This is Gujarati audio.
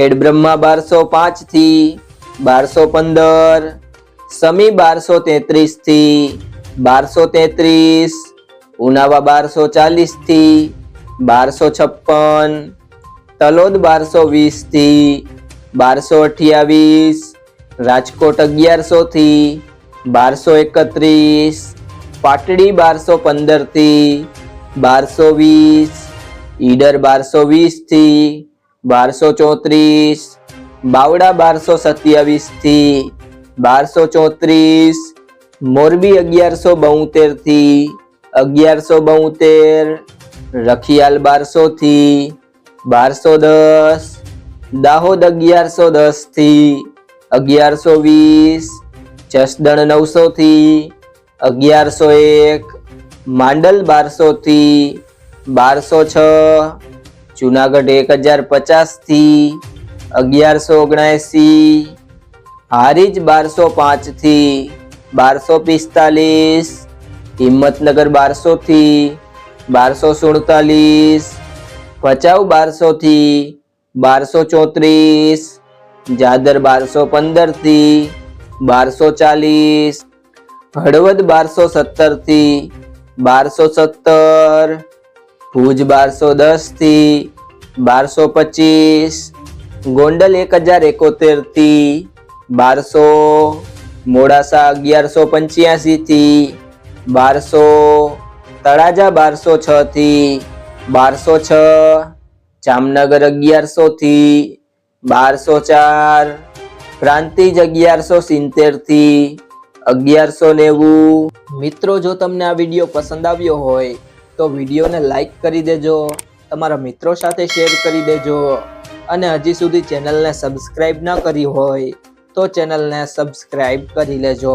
ખેડબ્રહ્મા બારસો પાંચથી બારસો પંદર સમી બારસો તેત્રીસથી બારસો તેત્રીસ ઉનાવા બારસો ચાલીસથી બારસો છપ્પન તલોદ બારસો વીસથી બારસો અઠ્યાવીસ રાજકોટ અગિયારસો થી બારસો એકત્રીસ પાટડી બારસો પંદરથી બારસો વીસ ઈડર બારસો વીસથી બારસો ચોત્રીસ બાવડા બારસો સત્યાવીસથી બારસો ચોત્રીસ, મોરબી અગિયારસો બોતેરથી અગિયારસો બોતેર, રખિયાલ બારસો થી બારસો દસ, દાહોદ અગિયારસો દસથી અગિયારસો વીસ, જસદણ નવસો થી અગિયારસો એક, માંડલ બારસો થી બારસો છ જુનાગઢ એક હજાર પચાસથી અગિયારસો ઓગણએંસી હારીજ બારસો પાંચથી બારસો પિસ્તાલીસ, હિંમતનગર બારસો થી બારસો સુડતાલીસ, ભચાઉ બારસો થી બારસો ચોત્રીસ, જાદર બારસો પંદરથી બારસો ચાલીસ, હળવદ બારસો સત્તરથી બારસો સત્તર ભુજ બારસો દસથી બારસો પચીસ, ગોંડલ એક હજાર એકોતેરથી બારસો, મોડાસા અગિયારસો પંચ્યાસી થી બારસો, તળાજા બારસો છ થી બારસો છ, જામનગર અગિયારસો થી બારસો ચાર, પ્રાંતિજ અગિયારસો સિત્તેરથી અગિયારસો નેવું. મિત્રો, જો તમને આ વીડિયો પસંદ આવ્યો હોય તો વિડીયોને લાઈક કરી દેજો, તમારા મિત્રો સાથે શેર કરી દેજો, અને હજી સુધી ચેનલને સબસ્ક્રાઈબ ન કરી હોય તો ચેનલને સબસ્ક્રાઈબ કરી લેજો.